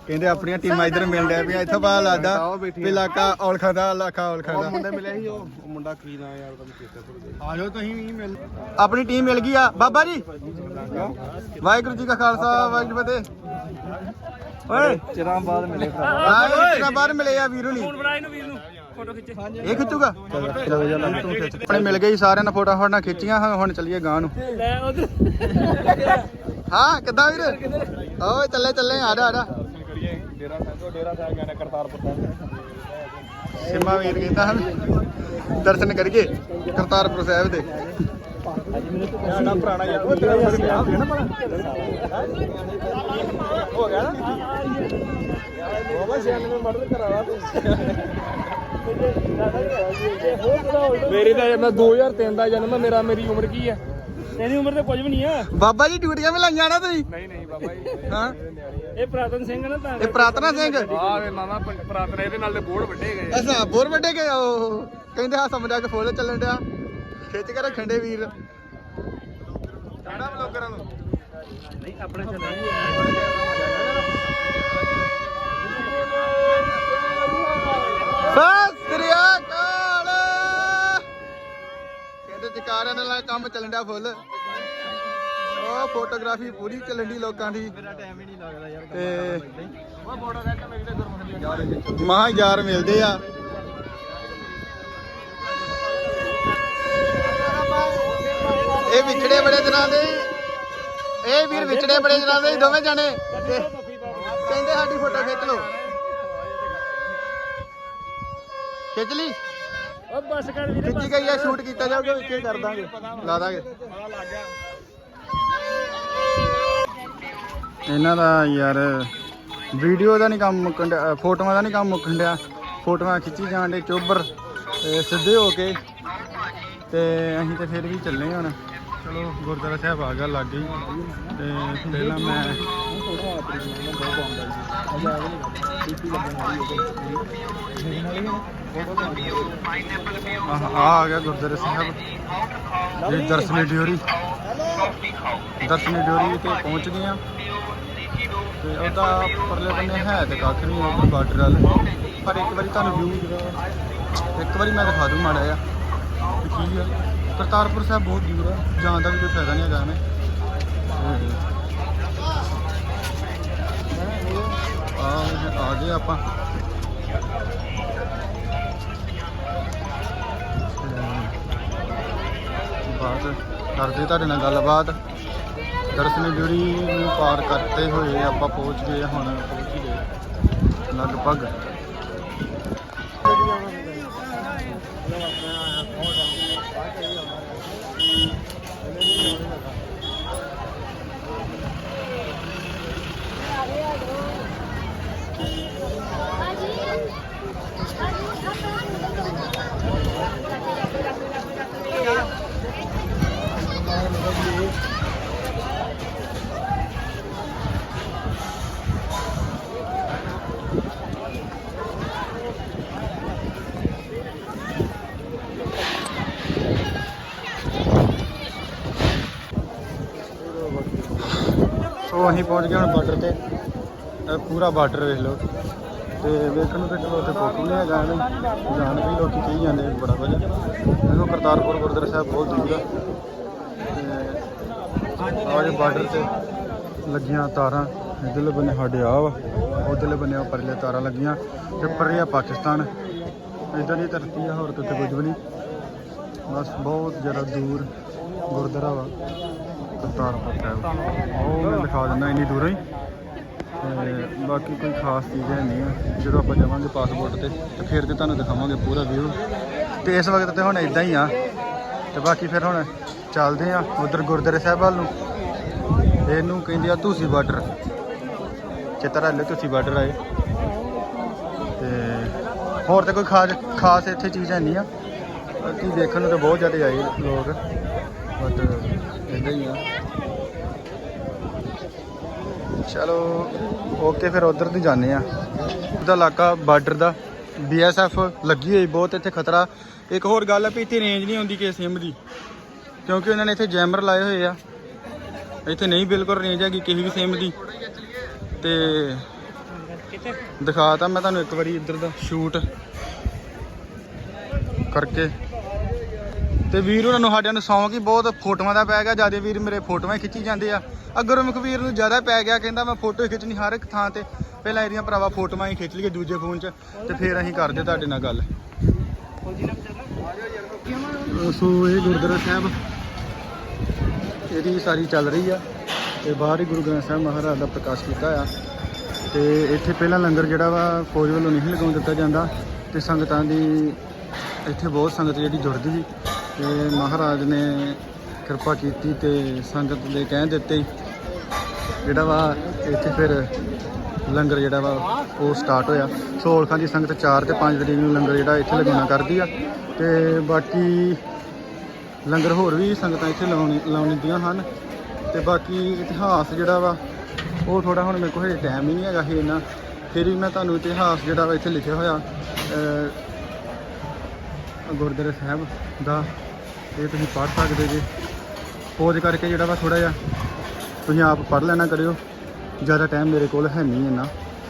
ਕਹਿੰਦੇ ਆਪਣੀਆਂ ਟੀਮਾਂ ਇਧਰ ਮਿਲ ਰਿਹਾ ਪਿਆ ਇੱਥੋਂ ਪਤਾ ਲੱਗਦਾ ਵੀ ਇਲਾਕਾ ਔਲਖਾ ਦਾ ਇਲਾਕਾ ਔਲਖਾ ਦਾ। ਮੁੰਡੇ ਮਿਲੇ ਸੀ ਉਹ ਮੁੰਡਾ ਕੀ ਨਾ ਯਾਰ ਤੁਹਾਨੂੰ ਚੇਤਾ ਆ ਜਾਓ ਤੁਸੀਂ ਵੀ ਮਿਲ ਆਪਣੀ ਟੀਮ ਮਿਲ ਗਈ ਆ। ਬਾਬਾ ਜੀ। ਵਾਹਿਗੁਰੂ ਜੀ ਕਾ ਖਾਲਸਾ ਵਾਹਿਗੁਰੂ ਜੀ ਕੀ ਫਤਿਹ। ਓਏ। ਚਿਰਾਂ ਬਾਅਦ ਮਿਲੇ ਆ ਕਿਹੜਾ ਬਾਹਰ ਮਿਲੇ ਆ ਵੀਰੂ ਨਹੀਂ ਫੋਨ ਬਣਾ ਇਹਨੂੰ ਵੀਰ ਨੂੰ। ਫੋਟੋ ਖਿੱਚੇ। ਇਹ ਖਿੱਚੂਗਾ? ਚਲੋ ਜਾ ਲੈ ਤੂੰ ਖਿੱਚ। ਆਪਣੇ ਮਿਲ ਗਈ ਸਾਰਿਆਂ ਨੇ ਫੋਟੋ ਫੋਟਣਾ ਖਿੱਚੀਆਂ ਹੁਣ- ਹੁਣ ਚੱਲੀਏ ਗਾਂ ਨੂੰ। ਲੈ ਉਧਰ। ਹਾਂ ਕਿੱਦਾਂ ਵੀਰ? ਓਏ ਚੱਲੇ ਚੱਲੇ ਆ ਜਾ ਆ ਜਾ। ਡੇਰਾ ਸਾਹਿਬ ਡੇਰਾ ਸਾਹਿਬ ਕਹਿੰਦਾ ਕਰਤਾਰਪੁਰ ਸਿਮਾ ਵੀਰ ਕਹਿੰਦਾ ਹਨ ਦਰਸ਼ਨ ਕਰੀਏ ਕਰਤਾਰਪੁਰ ਸਾਹਿਬ ਦੇ। ਸਾਡਾ ਪੁਰਾਣਾ ਯਾਰ ਹੋ ਗਿਆ ਨਾ ਬਾਬਾ ਸ਼ਾਨ ਨੂੰ ਮਰਦ ਕਰਾਵਾ ਮੇਰੀ ਤਾਂ ਮੈਂ 2003 ਦਾ ਜਨਮ ਆ, ਮੇਰਾ ਮੇਰੀ ਉਮਰ ਕੀ ਆ? ਤੇਰੀ ਉਮਰ ਤੇ ਕੁਝ ਵੀ ਨਹੀਂ ਆ। ਬਾਬਾ ਜੀ ਡਿਊਟੀਆਂ ਵੀ ਲਾਈਆਂ ਨਾ ਤੁਸੀਂ? ਨਹੀਂ ਨਹੀਂ ਬਾਬਾ ਜੀ। ਹਾਂ? ਇਹ ਪ੍ਰਾਤਨ ਸਿੰਘ ਨਾ ਤਾਂ ਇਹ ਪ੍ਰਾਰਥਨਾ ਸਿੰਘ? ਆ ਵੇ ਮਾਮਾ ਪ੍ਰਾਤਨ ਇਹਦੇ ਨਾਲ ਦੇ ਬੋਰਡ ਵੱਡੇ ਗਏ। ਅਸਾਂ ਬੋਰ ਵੱਡੇ ਗਏ? ਉਹ ਕਹਿੰਦੇ ਹਾਂ ਸਮਝਾ ਕੇ ਫੁੱਲ ਚੱਲਣ ਡਿਆ। ਖਿੱਚ ਕੇ ਰੱਖਣ ਦੇ ਵੀਰ। ਕਿਹੜਾ ਬਲੌਗਰਾਂ ਨੂੰ। ਨਹੀਂ ਆਪਣਾ ਚੱਲਣਾ ਸਤਿ ਸ੍ਰੀ ਅਕਾਲ। ਕਹਿੰਦੇ ਚਕਾਰਿਆਂ ਦੇ ਨਾਲ ਕੰਮ ਚੱਲਣ ਡਿਆ ਫੁੱਲ। ਉਹ ਫੋਟੋਗ੍ਰਾਫੀ ਪੂਰੀ ਚੱਲਣ ਦੀ ਲੋਕਾਂ ਦੀ। ਮੇਰਾ ਟਾਈਮ ਹੀ ਨਹੀਂ ਲੱਗਦਾ ਯਾਰ ਤੇ ਉਹ ਫੋਟੋ ਖਿੱਚ ਮੇਰੀ ਤੇ ਗੁਰਮੁਖੀ ਮਹਾ ਯਾਰ ਮਿਲਦੇ ਆ। ਇਹ ਵਿਛੜੇ ਬੜੇ ਦਿਨਾਂ ਦੇ। ਇਹ ਵੀਰ ਵਿਛੜੇ ਬੜੇ ਦਿਨਾਂ ਦੇ, ਦੋਵੇਂ ਜਾਣੇ। ਕਹਿੰਦੇ ਸਾਡੀ ਫੋਟੋ ਖਿੱਚ ਲਓ। ਖਿੱਚ ਲਈ? ਉਹ ਬਸ ਕਰ ਵੀਰੇ ਖਿੱਚੀ ਗਈ ਆ ਸ਼ੂਟ ਕੀਤਾ ਜਾਊਗਾ ਵਿੱਚੇ ਕਰ ਦਾਂਗੇ ਲਾ ਦਾਂਗੇ। ਇਹਨਾਂ ਦਾ ਯਾਰ ਵੀਡੀਓ ਦਾ ਨਹੀਂ ਕੰਮ ਮੁੱਕਣ ਡਿਆ ਅ, ਫੋਟੋਆਂ ਦਾ ਨਹੀਂ ਕੰਮ ਮੁੱਕਣ ਡਿਆ। ਫੋਟੋਆਂ ਖਿੱਚੀ ਜਾਣ ਦੇ ਚੋਬਰ ਤੇ ਸਿੱਧੇ ਹੋ ਕੇ ਤੇ ਅਸੀਂ ਤੇ ਫਿਰ ਵੀ ਚੱਲੇ ਹੁਣ। ਚਲੋ, ਗੁਰਦੁਆਰਾ ਸਾਹਿਬ ਆ ਗਿਆ ਲੱਗ ਗਈ ਤੇ ਪਹਿਲਾਂ ਮੈਂ ਆ ਆ ਗਿਆ ਗੁਰਦੁਆਰਾ ਸਾਹਿਬ। ਇਹ ਦਰਸ਼ਨੀ ਡਿਓਰੀ ਦਰਸ਼ਨੀ ਡਿਓਰੀ ਤੇ ਪਹੁੰਚ ਗਏ ਆ ਤੇ ਉਹਦਾ ਪਰਲੇ ਬੰਨੇ ਹੈ ਤੇ ਕੱਖ ਨਹੀਂ ਉਹ ਬਾਰਡਰ ਵਾਲ। ਪਰ ਇੱਕ ਵਾਰੀ ਤੁਹਾਨੂੰ ਵਿਊ ਇੱਕ ਵਾਰੀ ਮੈਂ ਦਿਖਾ ਦੂੰ ਮਾੜਾ ਜਿਹਾ। ਕੀ ਆ ਕਰਤਾਰਪੁਰ ਸਾਹਿਬ ਬਹੁਤ ਦੂਰ ਆ, ਜਾਣ ਦਾ ਵੀ ਕੋਈ ਫਾਇਦਾ ਨਹੀਂ ਹੈਗਾ ਐਵੇਂ ਆ ਆ ਗਏ ਆਪਾਂ। ਤੇ ਕਰਦੇ ਤੁਹਾਡੇ ਨਾਲ ਗੱਲਬਾਤ। ਦਰਸ਼ਨ ਡਿਊਰੀ ਨੂੰ ਪਾਰ ਕਰਤੇ ਹੋਏ ਆਪਾਂ ਪਹੁੰਚ ਗਏ ਹੁਣ ਪਹੁੰਚ ਗਏ ਲਗਭਗ। ਸੋ ਅਸੀਂ ਪਹੁੰਚ ਗਏ ਹੁਣ ਬਾਰਡਰ ਤੇ। ਪੂਰਾ ਬਾਰਡਰ ਵੇਖ ਲਓ। ਤੇ ਵੇਖਣ ਨੂੰ ਤੇ ਚਲੋ ਉੱਥੇ ਫੋਟੋ ਨਹੀਂ ਹੈਗਾ ਐਵੇਂ ਜਾਣ ਵੀ ਹੀ ਲੋਕੀ ਕਹੀ ਜਾਂਦੇ ਬੜਾ ਕੁਝ। ਦੇਖੋ ਕਰਤਾਰਪੁਰ ਗੁਰਦੁਆਰਾ ਸਾਹਿਬ ਬਹੁਤ ਦੂਰ ਆ। ਤੇ ਬਾਰਡਰ ਤੇ ਲੱਗੀਆਂ ਤਾਰਾਂ, ਇਧਰਲੇ ਬੰਨੇ ਸਾਡੇ ਆ ਵਾ, ਉਧਰਲੇ ਬੰਨੇ ਉਹ ਪਰਲੇ ਤਾਰਾਂ ਲੱਗੀਆਂ। ਤੇ ਪਰੇ ਆ ਪਾਕਿਸਤਾਨ। ਇਦਾਂ ਦੀ ਧਰਤੀ ਆ, ਹੋਰ ਕਿਤੇ ਕੁਝ ਵੀ ਨਹੀਂ। ਬਸ ਬਹੁਤ ਜ਼ਿਆਦਾ ਦੂਰ ਗੁਰਦੁਆਰਾ ਵਾ, ਕਰਤਾਰਪੁਰ ਸਾਹਿਬ। ਉਹ ਮੈਂ ਲਿਖਾ ਦਿੰਦਾ ਇੰਨੀ ਦੂਰੋਂ ਹੀ। ਬਾਕੀ ਕੋਈ ਖਾਸ ਚੀਜ਼ ਹੈ ਨਹੀਂ। ਆ ਜਦੋਂ ਆਪਾਂ ਜਾਵਾਂਗੇ ਪਾਸਪੋਰਟ ਤੇ ਤੇ ਫਿਰ ਤੇ ਤੁਹਾਨੂੰ ਦਿਖਾਵਾਂਗੇ ਪੂਰਾ ਵਿਊ ਤੇ ਇਸ ਵਕਤ ਤੇ ਹੁਣ ਇਦਾਂ ਹੀ ਆ। ਤੇ ਬਾਕੀ ਫਿਰ ਹੁਣ ਚੱਲਦੇ ਆ ਉਧਰ ਗੁਰਦੁਆਰੇ ਸਾਹਿਬ ਵੱਲ ਨੂੰ। ਇਹਨੂੰ ਕਹਿੰਦੇ ਆ ਤੁਸੀਂ ਬਾਰਡਰ। ਚਿੱਤਰ ਹਲੇ ਤੁਸੀਂ ਬਾਰਡਰ ਆਏ। ਤੇ ਹੋਰ ਤੇ ਕੋਈ ਖਾਸ ਖਾਸ ਇੱਥੇ ਚੀਜ਼ ਹੈ ਨਹੀਂ ਆ। ਬਾਕੀ ਦੇਖਣ ਨੂੰ ਤਾਂ ਬਹੁਤ ਜ਼ਿਆਦਾ ਆਏ ਲੋਕ। ਬਟ ਇਦਾਂ ਹੀ ਆ। ਚਲੋ ਓਕੇ ਫਿਰ ਉਧਰ ਦੀ ਜਾਂਦੇ ਆ ਦਾ ਇਲਾਕਾ ਬਾਰਡਰ ਦਾ ਬੀਐਸਐਫ ਲੱਗੀ ਹੋਈ ਬਹੁਤ, ਇੱਥੇ ਖਤਰਾ। ਇੱਕ ਹੋਰ ਗੱਲ ਹੈ ਵੀ ਇੱਥੇ ਰੇਂਜ ਨਹੀਂ ਆਉਂਦੀ ਕਿਸੇ ਸਿੰਮ ਦੀ, ਕਿਉਂਕਿ ਉਹਨਾਂ ਨੇ ਇੱਥੇ ਜੈਮਰ ਲਾਏ ਹੋਏ ਆ। ਇੱਥੇ ਨਹੀਂ ਬਿਲਕੁਲ ਰੇਂਜ ਹੈਗੀ ਕਿਸੇ ਵੀ ਸਿੰਮ ਦੀ। ਤੇ ਦਿਖਾਤਾ ਮੈਂ ਤੁਹਾਨੂੰ ਇੱਕ ਵਾਰੀ ਇੱਧਰ ਦਾ ਸ਼ੂਟ ਕਰਕੇ। ਤੇ ਵੀਰ, ਉਹਨਾਂ ਨੂੰ ਸਾਡਿਆਂ ਨੂੰ ਸੌਂਕ ਹੀ ਬਹੁਤ, ਫੋਟੋਆਂ ਦਾ ਪੈ ਗਿਆ, ਜ਼ਿਆਦਾ ਵੀਰ ਮੇਰੇ ਫੋਟੋਆਂ ਖਿੱਚੀ ਜਾਂਦੇ ਆ। ਅਗਰ ਵੀਰ ਨੂੰ ਜ਼ਿਆਦਾ ਪੈ ਗਿਆ, ਕਹਿੰਦਾ ਮੈਂ ਫੋਟੋ ਹੀ ਖਿੱਚਣੀ ਹਰ ਇੱਕ ਥਾਂ ਤੇ। ਪਹਿਲਾਂ ਇਹਦੀਆਂ ਭਰਾਵਾ ਫੋਟੋਆਂ ਹੀ ਖਿੱਚ ਲਈਏ ਦੂਜੇ ਫੋਨ 'ਚ ਤੇ ਫਿਰ ਅਸੀਂ ਕਰਦੇ ਤੁਹਾਡੇ ਨਾਲ ਗੱਲ। ਸੋ ਇਹ ਗੁਰਦੁਆਰਾ ਸਾਹਿਬ, ਇਹਦੀ ਸਾਰੀ ਚੱਲ ਰਹੀ ਆ ਤੇ ਬਾਹਰ ਹੀ ਗੁਰੂ ਗ੍ਰੰਥ ਸਾਹਿਬ ਮਹਾਰਾਜ ਦਾ ਪ੍ਰਕਾਸ਼ ਕੀਤਾ ਆ। ਤੇ ਇੱਥੇ ਪਹਿਲਾਂ ਲੰਗਰ ਜਿਹੜਾ ਵਾ, ਫੌਜ ਵੱਲੋਂ ਨਹੀਂ ਲਗਾਉਣ ਦਿੱਤਾ ਜਾਂਦਾ ਤੇ ਸੰਗਤਾਂ ਦੀ, ਇੱਥੇ ਬਹੁਤ ਸੰਗਤ ਜਿਹੜੀ ਜੁੜਦੀ ਸੀ ਤੇ ਮਹਾਰਾਜ ਨੇ ਕਿਰਪਾ ਕੀਤੀ ਤੇ ਸੰਗਤ ਦੇ ਕਹਿਣ ਦਿੱਤੇ ਜਿਹੜਾ ਵਾ ਇੱਥੇ ਫਿਰ ਲੰਗਰ ਜਿਹੜਾ ਵਾ ਉਹ ਸਟਾਰਟ ਹੋਇਆ। ਸੋਲਖਾਂ ਦੀ ਸੰਗਤ 4 ਤੇ 5 ਤਰੀਕ ਨੂੰ ਲੰਗਰ ਜਿਹੜਾ ਇੱਥੇ ਲਗਾਉਣਾ ਕਰਦੀ ਆ। ਤੇ ਬਾਕੀ ਲੰਗਰ ਹੋਰ ਵੀ ਸੰਗਤਾਂ ਇੱਥੇ ਲਾਉਣ ਲਾਉਣ ਦੀਆਂ ਹਨ। ਤੇ ਬਾਕੀ ਇਤਿਹਾਸ ਜਿਹੜਾ ਵਾ ਉਹ ਥੋੜਾ ਹੁਣ ਮੇਰੇ ਕੋਲ ਹਜੇ ਟਾਈਮ ਹੀ ਨਹੀਂ ਹੈਗਾ ਸੀ ਇੰਨਾ। ਫਿਰ ਵੀ ਮੈਂ ਤੁਹਾਨੂੰ ਇਤਿਹਾਸ ਜਿਹੜਾ ਵਾ ਇੱਥੇ ਲਿਖਿਆ ਹੋਇਆ ਅਹ, ਗੁਰਦੁਆਰਾ ਸਾਹਿਬ ਦਾ ਇਹ ਤੁਸੀਂ ਪੜ੍ਹ ਸਕਦੇ ਜੇ। ਪੋਜ ਕਰਕੇ ਜਿਹੜਾ ਵਾ ਥੋੜਾ ਜਿਹਾ ਤੁਸੀਂ ਆਪ ਪੜ੍ਹ ਲੈਣਾ ਕਰਿਓ। ਜ਼ਿਆਦਾ ਟਾਈਮ ਮੇਰੇ ਕੋਲ ਹੈ ਨਹੀਂ ਇੰਨਾ।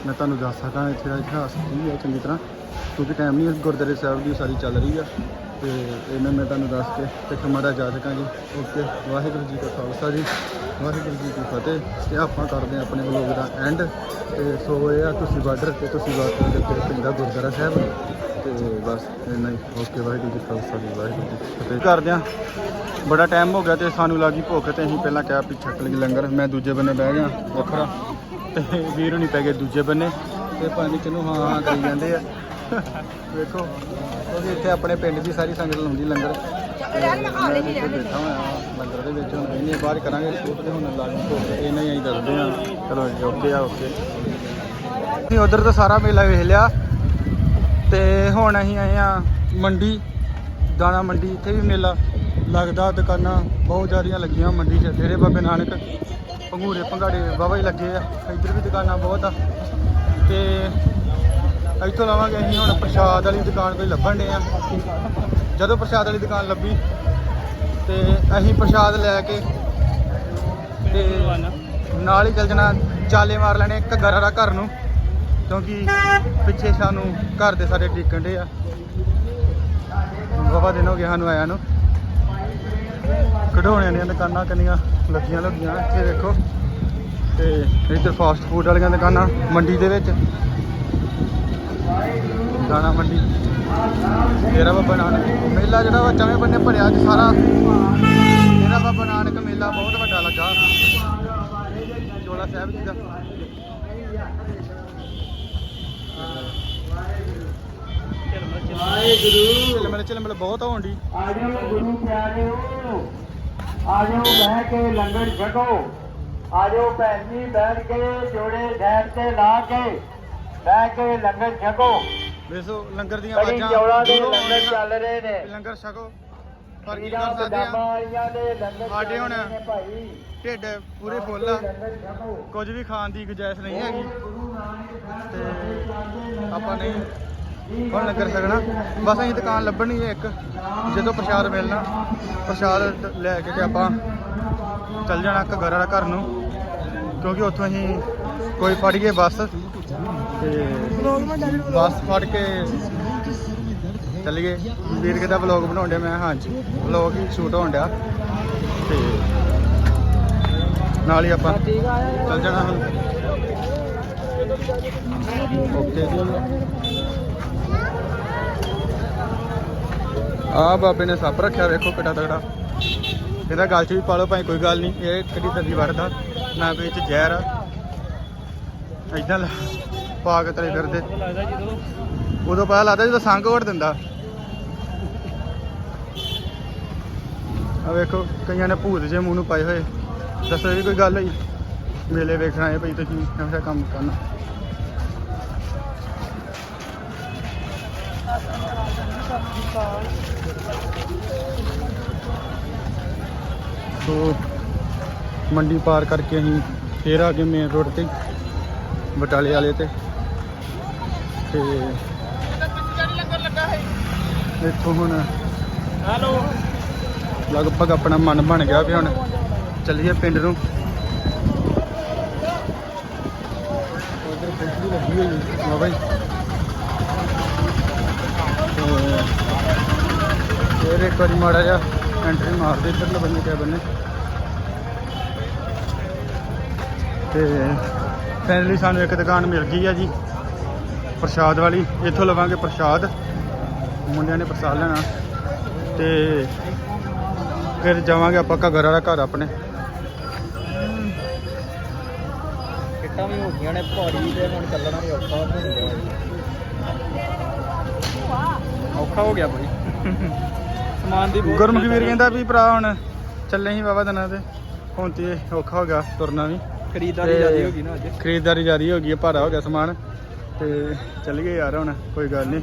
ਮੈਂ ਤੁਹਾਨੂੰ ਦੱਸ ਸਕਾਂ ਇੱਥੇ ਦਾ ਇਤਿਹਾਸ ਕੀ ਹੈ ਚੰਗੀ ਤਰ੍ਹਾਂ। ਕਿਉਂਕਿ ਟਾਈਮ ਨਹੀਂ ਗੁਰਦੁਆਰੇ ਸਾਹਿਬ ਦੀ ਸਾਰੀ ਚੱਲ ਰਹੀ ਆ। ਤੇ ਇਹਨਾਂ ਮੈਂ ਤੁਹਾਨੂੰ ਦੱਸ ਕੇ ਤੇ ਕਮਰਾ ਜਾ ਸਕਾਂ ਜੀ। ਓਕੇ, ਵਾਹਿਗੁਰੂ ਜੀ ਕਾ ਖਾਲਸਾ ਜੀ। ਵਾਹਿਗੁਰੂ ਜੀ ਕੀ ਫਤਿਹ। ਤੇ ਆਪਾਂ ਕਰਦੇ ਹਾਂ ਆਪਣੇ ਵਲੋਗ ਦਾ ਐਂਡ ਤੇ ਸੋ ਇਹ ਆ, ਤੁਸੀਂ ਬਾਰਡਰ ਤੇ ਤੁਸੀਂ ਬਾਰਡਰ ਦੇ ਉੱਤੇ ਪਿੰਡਾ ਗੁਰਦੁਆਰਾ ਸਾਹਿਬ। ਤੇ ਬਸ ਇੰਨਾ ਹੀ। ਓਕੇ, ਵਾਹਿਗੁਰੂ ਜੀ ਖਾਲਸਾ ਜੀ, ਵਾਹਿਗੁਰੂ ਜੀ ਕੀ ਫਤਿਹ। ਕਰਦੇ ਹਾਂ ਬੜਾ ਟਾਈਮ ਹੋ ਗਿਆ ਤੇ ਸਾਨੂੰ ਲੱਗੀ ਭੁੱਖ ਤੇ ਅਸੀਂ ਪਹਿਲਾਂ ਕਿਹਾ ਵੀ ਛੱਕ ਲਈ ਲੰਗਰ। ਮੈਂ ਦੂਜੇ ਬੰਨੇ ਬਹਿ ਗਿਆ, ਵੱਖਰਾ। ਤੇ ਵੀਰ ਨਹੀਂ ਪੈ ਗਏ ਦੂਜੇ ਬੰਨੇ। ਤੇ ਪਾਣੀ ਚ ਹਾਂ ਹਾਂ, ਕਰੀ ਜਾਂਦੇ ਆ। ਵੇਖੋ ਕਿਉਂਕਿ ਇੱਥੇ ਆਪਣੇ ਪਿੰਡ ਦੀ ਸਾਰੀ ਸੰਗਤ ਲਾਉਂਦੀ ਲੰਗਰ। ਤੇ ਮੈਂ ਇੱਥੇ ਬੈਠਾ ਹੋਇਆ, ਲੰਗਰ ਦੇ ਵਿੱਚ। ਹੁਣ ਇਹਨੇ ਬਾਹਰ ਕਰਾਂਗੇ, ਸ਼ੂਟ ਤੇ ਹੁਣ ਲੱਗੀ ਭੁੱਖ ਇਹਨਾਂ ਹੀ ਅਸੀਂ ਦੱਸਦੇ ਆ ਚਲੋ ਓਕੇ ਆ, ਓਕੇ। ਅਸੀਂ ਉਧਰ ਤਾਂ ਸਾਰਾ ਮੇਲਾ ਵੇਖ ਲਿਆ। ਤੇ ਹੁਣ ਅਸੀਂ ਆਏ ਆ ਮੰਡੀ, ਦਾਣਾ ਮੰਡੀ, ਇੱਥੇ ਵੀ ਮੇਲਾ ਲੱਗਦਾ, ਦੁਕਾਨਾਂ ਬਹੁਤ ਜ਼ਿਆਦੀਆਂ ਲੱਗੀਆਂ ਮੰਡੀ 'ਚ। ਡੇਰੇ ਬਾਬੇ ਨਾਨਕ ਪੰਗੂਰੇ ਪੰਗਾੜੇ ਵਾਹਵਾ ਹੀ ਲੱਗੇ ਆ। ਇੱਧਰ ਵੀ ਦੁਕਾਨਾਂ ਬਹੁਤ ਆ। ਤੇ ਇੱਥੋਂ ਲਵਾਂਗੇ ਅਸੀਂ ਹੁਣ ਪ੍ਰਸ਼ਾਦ ਵਾਲੀ ਦੁਕਾਨ ਕੋਈ ਲੱਭਣ ਦੇ ਆ। ਜਦੋਂ ਪ੍ਰਸ਼ਾਦ ਵਾਲੀ ਦੁਕਾਨ ਲੱਭੀ, ਤੇ ਅਸੀਂ ਪ੍ਰਸ਼ਾਦ ਲੈ ਕੇ ਤੇ ਨਾਲ ਹੀ ਚੱਲ ਜਾਣਾ, ਚਾਲੇ ਮਾਰ ਲੈਣੇ ਘੱਗਰ ਵਾਲਾ ਘਰ ਨੂੰ। ਕਿਉਂਕਿ ਪਿੱਛੇ ਸਾਨੂੰ ਘਰ ਦੇ ਸਾਰੇ ਡਿੱਕਣ ਦੇ ਆ। ਬਾਬਾ ਦਿਨ ਹੋ ਗਿਆ ਸਾਨੂੰ ਆਇਆ ਨੂੰ। ਕਢਾਉਣਿਆਂ ਦੀਆਂ ਦੁਕਾਨਾਂ ਕੰਨੀਆਂ ਲੱਗੀਆਂ ਲੱਗੀਆਂ, ਇੱਥੇ ਦੇਖੋ ਤੇ ਇੱਧਰ ਫਾਸਟ ਫੂਡ ਵਾਲੀਆਂ ਦੁਕਾਨਾਂ, ਮੰਡੀ ਦੇ ਵਿੱਚ। ਦਾਣਾ ਮੰਡੀ। ਡੇਰਾ ਬਾਬਾ ਨਾਨਕ। ਮੇਲਾ ਜਿਹੜਾ ਵਾ ਚਵੇਂ ਬੰਨੇ ਭਰਿਆ ਅੱਜ ਸਾਰਾ। ਡੇਰਾ ਬਾਬਾ ਨਾਨਕ ਮੇਲਾ ਬਹੁਤ ਵੱਡਾ ਲੱਗਾ। ਚੋਲਾ ਸਾਹਿਬ ਜੀ ਦਾ। ਵਾਹਿਗੁਰੂ। ਚਲਮਲੇ ਚਲਮਲੇ ਬਹੁਤ ਹੋਣ ਦੀ ਆਜੋ ਗੁਰੂ ਪਿਆਰਿਓ। ਆਜੋ ਬਹਿ ਕੇ ਲੰਗਰ ਛਕੋ। ਆਜੋ ਭੈਣ ਜੀ ਬੈਠ ਕੇ ਜੋੜੇ ਸਾਈਡ ਤੇ ਲਾ ਕੇ ਬਹਿ ਕੇ ਲੰਗਰ ਛਕੋ। ਵੇਸੋ ਲੰਗਰ ਦੀਆਂ ਕੜੀ ਆਵਾਜ਼ਾਂ ਚੌਲਾਂ ਦੇ ਦੂਰੋਂ ਲੰਗਰ ਆਉਂਦੀਆਂ। ਚੱਲ ਰਹੇ ਨੇ। ਲੰਗਰ ਛਕੋ। ਪਰ ਕੀ ਪੀਰਾਂ ਕਰ ਸਕਦੇ ਬਦਾਮਾਂ ਆ ਵਾਲੀਆਂ ਦੇ ਲੰਗਰ ਸਾਡੇ ਚੱਲ ਹੁਣ ਰਹੇ ਨੇ ਭਾਈ। ਢਿੱਡ ਪੂਰੇ ਫੁੱਲ ਆ। ਲੰਗਰ ਛਕੋ। ਕੁਝ ਵੀ ਖਾਣ ਦੀ ਗੁੰਜਾਇਸ਼ ਨਹੀਂ ਹੈਗੀ। ਤੇ ਆਪਾਂ ਨਹੀਂ ਹੁਣ ਲੰਗਰ ਛਕਣਾ ਬਸ ਅਸੀਂ ਦੁਕਾਨ ਲੱਭਣੀ ਹੈ ਇੱਕ। ਜਦੋਂ ਪ੍ਰਸ਼ਾਦ ਮਿਲਣਾ, ਪ੍ਰਸ਼ਾਦ ਲੈ ਕੇ ਤੇ ਆਪਾਂ ਚੱਲ ਜਾਣਾ ਘੱਗਰ ਵਾਲਾ ਘਰ ਨੂੰ। ਕਿਉਂਕਿ ਉੱਥੋਂ ਅਸੀਂ ਕੋਈ ਫੜ ਗਏ ਬੱਸ ਤੇ ਬੱਸ ਫੜ ਕੇ ਚੱਲੀਏ। ਵੀਰ ਕਿਦਾ ਵਲੌਗ ਬਣਾਉਣ ਡਿਆ? ਮੈਂ ਹਾਂਜੀ ਵਲੌਗ ਹੀ ਸ਼ੂਟ ਹੋਣ ਡਿਆ। ਤੇ ਨਾਲ ਹੀ ਆਪਾਂ ਚੱਲ ਜਾਣਾ ਹੁਣ। ਓਕੇ ਜੀ। ਆ ਬਾਬੇ ਨੇ ਸੱਪ ਰੱਖਿਆ, ਵੇਖੋ ਕਿੱਡਾ ਤਗੜਾ ਇਹਦਾ ਗੱਲ 'ਚ ਵੀ ਪਾ ਲਓ ਭਾਈ, ਕੋਈ ਗੱਲ ਨਹੀਂ, ਇਹ ਕਦੀ ਤਦੀ ਵੜਦਾ ਨਾ ਕੋਈ 'ਚ ਜ਼ਹਿਰ ਆ। ਇਦਾਂ ਪਾ ਕੇ ਤਲੇ ਫਿਰਦੇ। ਉਦੋਂ ਪਤਾ ਲੱਗਦਾ ਜਦੋਂ ਸੰਗ ਵੜ ਦਿੰਦਾ। ਆ ਵੇਖੋ, ਕਈਆਂ ਨੇ ਭੂਤ ਜੇ ਮੂੰਹ ਨੂੰ ਪਾਏ ਹੋਏ। ਦੱਸੋ, ਇਹ ਵੀ ਕੋਈ ਗੱਲ ਹੋਈ? ਮੇਲੇ ਵੇਖਣਾ ਹੈ ਭਈ ਤੁਸੀਂ, ਇਹੋ ਕੰਮ ਕਰਨਾ। ਸੋ ਮੰਡੀ ਪਾਰ ਕਰਕੇ ਅਸੀਂ ਫੇਰ ਆ ਗਏ ਮੇਨ ਰੋਡ ਤੇ, ਬਟਾਲੇ ਵਾਲੇ ਤੇ। ਤੇ ਇੱਥੋਂ ਹੁਣ ਹੈਲੋ ਲਗਭਗ ਆਪਣਾ ਮਨ ਬਣ ਗਿਆ ਵੀ ਹੁਣ ਚੱਲੀਏ ਪਿੰਡ ਨੂੰ। ਉਧਰ ਫੈਕਟਰੀ ਲੱਗੀ ਹੋਈ ਹੈ ਬਾਈ। ਤੇ ਫਿਰ ਇੱਕ ਵਾਰੀ ਮਾੜਾ ਜਿਹਾ ਐਂਟਰੀ ਮਾਰਦੇ ਇੱਧਰਲੇ ਬੰਨੇ ਕਿਆ ਬੰਨੇ? ਤੇ ਫਾਈਨਲੀ ਸਾਨੂੰ ਇੱਕ ਦੁਕਾਨ ਮਿਲ ਗਈ ਆ ਜੀ, ਪ੍ਰਸ਼ਾਦ ਵਾਲੀ। ਇੱਥੋਂ ਲਵਾਂਗੇ ਪ੍ਰਸ਼ਾਦ। ਮੁੰਡਿਆਂ ਨੇ ਪ੍ਰਸ਼ਾਦ ਲੈਣਾ। ਤੇ ਫਿਰ ਜਾਵਾਂਗੇ ਆਪਾਂ ਘਗਰ ਵਾਲਾ ਘਰ ਆਪਣੇ। ਕਿੱਟਾਂ ਵੀ ਹੋ ਗਈਆਂ ਨੇ ਭਾਰੀ ਤੇ ਹੁਣ ਚੱਲਣਾ ਵੀ ਔਖਾ ਹੋ ਗਿਆ ਔਖਾ ਹੋ ਗਿਆ ਬਾਈ। ਸਮਾਨ ਦੀ ਬਹੁਤ ਗੁਰਮੁਖੀ ਵੀਰ ਕਹਿੰਦਾ ਵੀ ਭਰਾ ਹੁਣ ਚੱਲੇ ਹੀ ਬਾਬਾ ਦਿਨਾਂ ਤੇ। ਹੁਣ ਤੇ ਔਖਾ ਹੋ ਗਿਆ ਤੁਰਨਾ ਵੀ। ਖਰੀਦਦਾਰੀ ਜ਼ਿਆਦਾ ਹੋ ਗਈ ਨਾ ਅੱਜ। ਖਰੀਦਦਾਰੀ ਜ਼ਿਆਦੀ ਹੋ ਗਈ ਹੈ ਭਾਰਾ ਹੋ ਗਿਆ ਸਮਾਨ। ਤੇ ਚੱਲ ਗਏ ਯਾਰ ਹੁਣ ਕੋਈ ਗੱਲ ਨਹੀਂ।